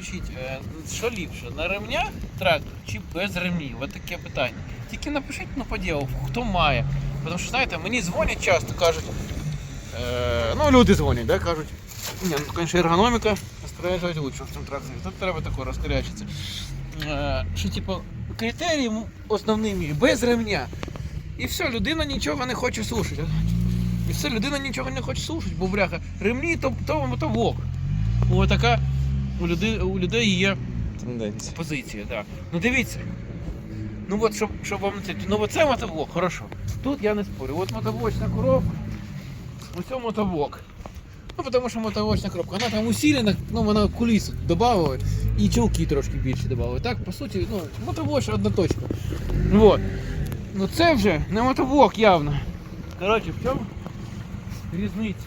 напишіть, е, що ліпше, на ремнях трактор чи без ремнів? Ось таке питання. Тільки напишіть ну, по ділу, хто має. Тому що, знаєте, мені дзвонять часто, кажуть, е, ну люди дзвонять, да, кажуть, ні, ну, звісно, ергономіка розпоряджують лучше в цьому тракторі. Тут треба тако розпоряджатися. Е, що, типу, критерії основними без ремня. І все, людина нічого не хоче слушати. І все, людина нічого не хоче слушати, бо бляха, ремні то, то, то вок. Ось така у людей, у людей є Тенденція. позиція, так. Ну дивіться. Ну от, щоб, щоб вам це. Ну оце мотоблок, хорошо. Тут я не спорю. От мотоблочна коробка. Ось мотоблок. Ну, тому що мотовочна коробка, вона там усилена, ну вона кулісу додавала і чулки трошки більше додавали. Так, по суті, ну, одна точка. Вот. Ну це вже не мотоблок явно. Коротше, в чому різниця?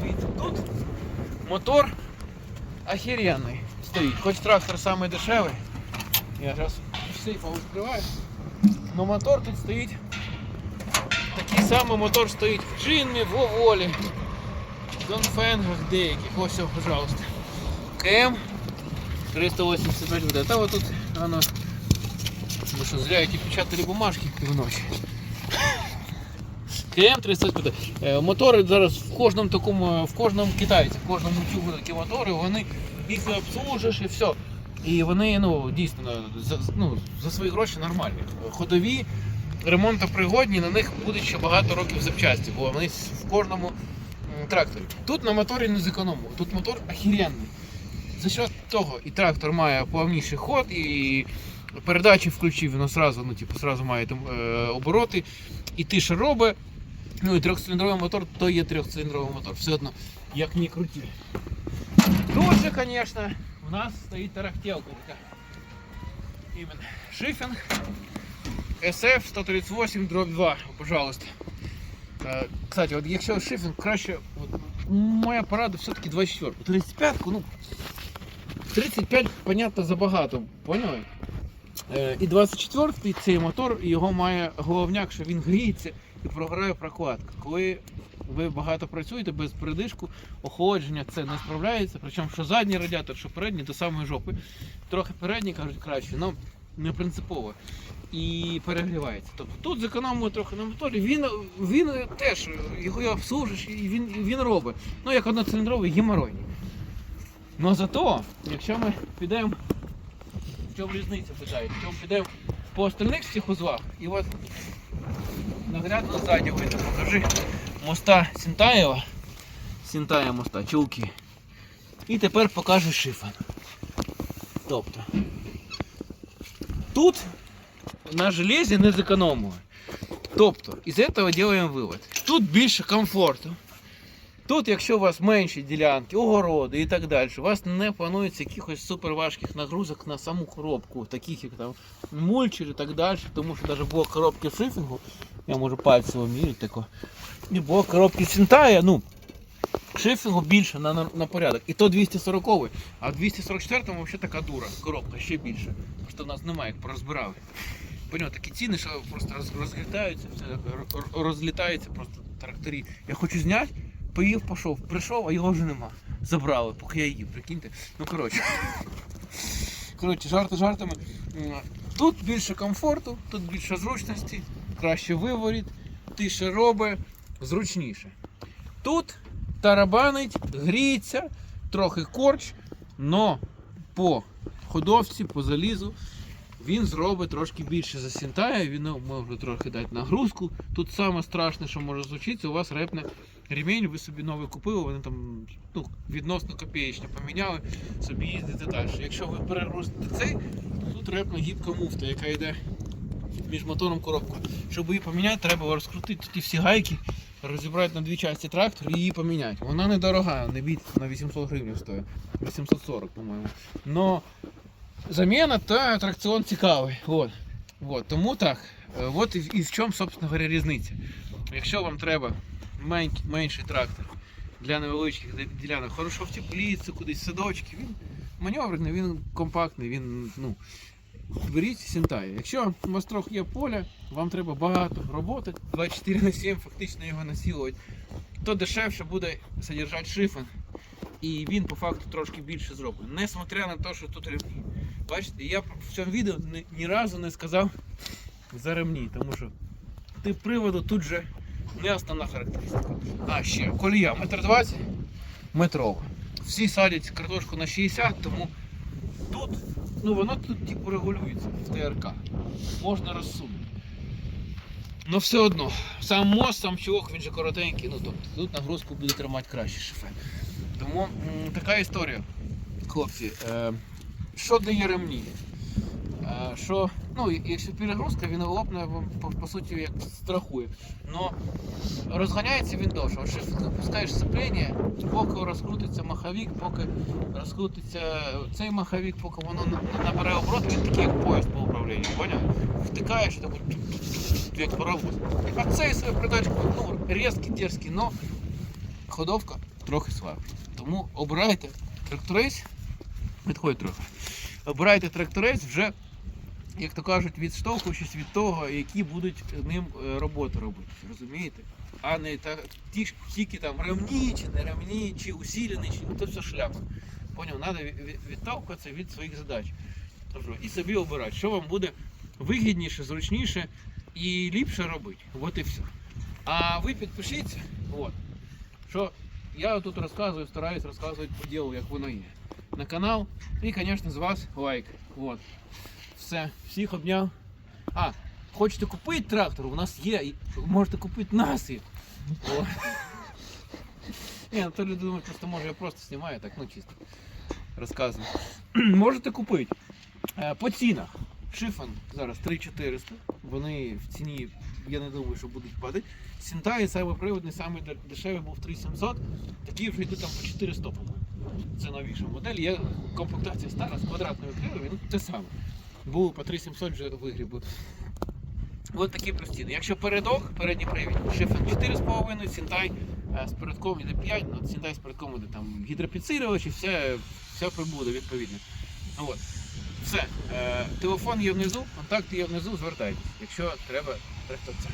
Дивіться, тут мотор охеренний стоїть. Хоч трактор самий дешевий. Я зараз сейфа відкриваю. Но мотор тут стоїть. Такий самий мотор стоїть в Джинмі, в Оволі, в Донфенгах деяких. Ось, все, пожалуйста. КМ 385 буде. Та вот тут воно. Ми що зря ті печатали бумажки півночі. КМ 305. Е, Мотори зараз в кожному такому, в кожному китайці, в кожному тюбу такі мотори, вони їх обслужиш і все. І вони ну, дійсно за, ну, за свої гроші нормальні. Ходові, ремонтопригодні, на них буде ще багато років запчасті, бо вони в кожному тракторі. Тут на моторі не зекономили, тут мотор охеренний. За що того і трактор має плавніший ход, і передачі включив, воно сразу, ну, типу, сразу має там, е, обороти, і тише робить. Ну і трьохциліндровий мотор, то є трьохциліндровий мотор. Все одно, як ні круті. Тут же, звісно, у нас стоїть тарахтелка така. Іменно шифінг SF 138 дробь 2, пожалуйста. Е, Кстати, от якщо шифінг краще, от, моя порада все-таки 24. 35, ну 35, понятно, забагато, поняли? Е, І 24-й цей мотор, його має головняк, що він гріється програє прокладка. Коли ви багато працюєте без передишку, охолодження це не справляється. Причому що задній радіатор, що передній до самої жопи. Трохи передній кажуть краще, але не принципово. І перегрівається. Тобто тут зекономили трохи на моторі, він, він теж його обслужиш і він, він робить. Ну як одноциліндровий геморойний. Ну зато, якщо ми підемо, в чому різниця питають, в чому підемо по остальних всіх узлах, і от наглядно ззаді видно, покажи моста Сінтаєва, Сінтая моста, чулки. І тепер покажу шифан. Тобто, тут на железі не зекономили. Тобто, із цього робимо вивод. Тут більше комфорту. Тут, якщо у вас менші ділянки, огороди і так далі, у вас не планується якихось суперважких нагрузок на саму коробку, таких як там мульчер і так далі, тому що навіть було коробки шифінгу, я можу пальцем міряти тако, і було коробки Сінтая, ну, шифінгу більше на, на, на порядок. І то 240 а в 244-му взагалі така дура, коробка ще більше. Просто в нас немає, як порозбирали. Поняв, такі ціни, що просто роз, розлітаються, все, р- розлітаються просто тракторі. Я хочу зняти, поїв, пішов, прийшов, а його вже нема. Забрали, поки я їв, прикиньте. Ну коротше. Коротше, жарти жартами. Тут більше комфорту, тут більше зручності, краще виворіт, тише робить, зручніше. Тут тарабанить, гріється, трохи корч, но по ходовці, по залізу він зробить трошки більше засінтає, він може трохи дати нагрузку. Тут саме страшне, що може случитися, у вас репне ремінь, ви собі новий купили, вони там ну, відносно копієчні поміняли, собі їздите далі. Якщо ви перегрузите цей, то тут репна гібка муфта, яка йде між мотором коробкою. Щоб її поміняти, треба розкрутити ті всі гайки, розібрати на дві частини трактор і її поміняти. Вона недорога, не бійте, на 800 гривень стоїть. 840, по-моєму. Но заміна та атракціон цікавий. Вот. Вот. Тому так. Е, От і, в чому, собственно говоря, різниця. Якщо вам треба менший трактор для невеличких ділянок, хорошо в тепліці, кудись садочки, він маневрений, він компактний, він, ну, беріть Сінтай. Якщо у вас трохи є поля, вам треба багато роботи, 24 на 7 фактично його насілувати, то дешевше буде содержати шифен І він по факту трошки більше зроблений. Несмотря на те, що тут ремні. Бачите, я в цьому відео ні, разу не сказав за ремні, тому що тип приводу тут же не основна характеристика. А ще колія метр 20 метрова. Всі садять картошку на 60, тому тут, ну воно тут типу регулюється в ТРК. Можна розсунути. Ну все одно, сам мост, сам чувак, він же коротенький, ну тобто тут нагрузку буде тримати краще шифе. Тому така історія, хлопці. Е, що дає ремні? Е, що, ну, якщо перегрузка, він лопне, по, по суті, як страхує. Но розганяється він довше. От ти пускаєш сцеплення, поки розкрутиться маховик, поки розкрутиться цей маховик, поки воно на- набере оборот, він такий як поїзд по управлінню, поняв? Втикаєш так як паровоз. А цей своєю придачкою, ну, різкий, дерзкий, но ходовка трохи слабша. Тому обирайте тракторець, відходь трохи. Обирайте тракторець вже, як то кажуть, відштовхуючись від того, які будуть ним е, роботу робити. Розумієте? А не та, ті, тільки там ремні, чи не ремні, чи усілений, чи це все шляпа. Поняв? Треба відталкуватися від своїх задач. І собі обирати, що вам буде вигідніше, зручніше і ліпше робити. От і все. А ви підпишіться, от, що я тут розказую, стараюсь розказувати по ділу, як воно є. На канал. І, звісно, з вас лайк. От. Все. Всіх обняв. А, хочете купити трактор? У нас є. Можете купити нас. і- О. Ні, ну то люди думають, просто може я просто знімаю, так, ну чисто. Розказую. Можете купити. Е, По цінах. Шифан зараз 3400. Вони в ціні, я не думаю, що будуть падати. Сінтай самоприводний, самий дешевий був 3700. Такі вже йдуть там по 400, по-моєму. Це новіша модель. Є комплектація стара з квадратною крилою, він те саме. Був по 3700 вже вигріб. Ось такі простіни. Якщо передок, передній привід, шифен 4,5, Сінтай е, з передком іде 5, ну Сінтай з передком іде там гідропідсилювач і все, все прибуде відповідно. Ну, От. Все. Е, телефон є внизу, контакти є внизу, звертайтесь, якщо треба трактовця.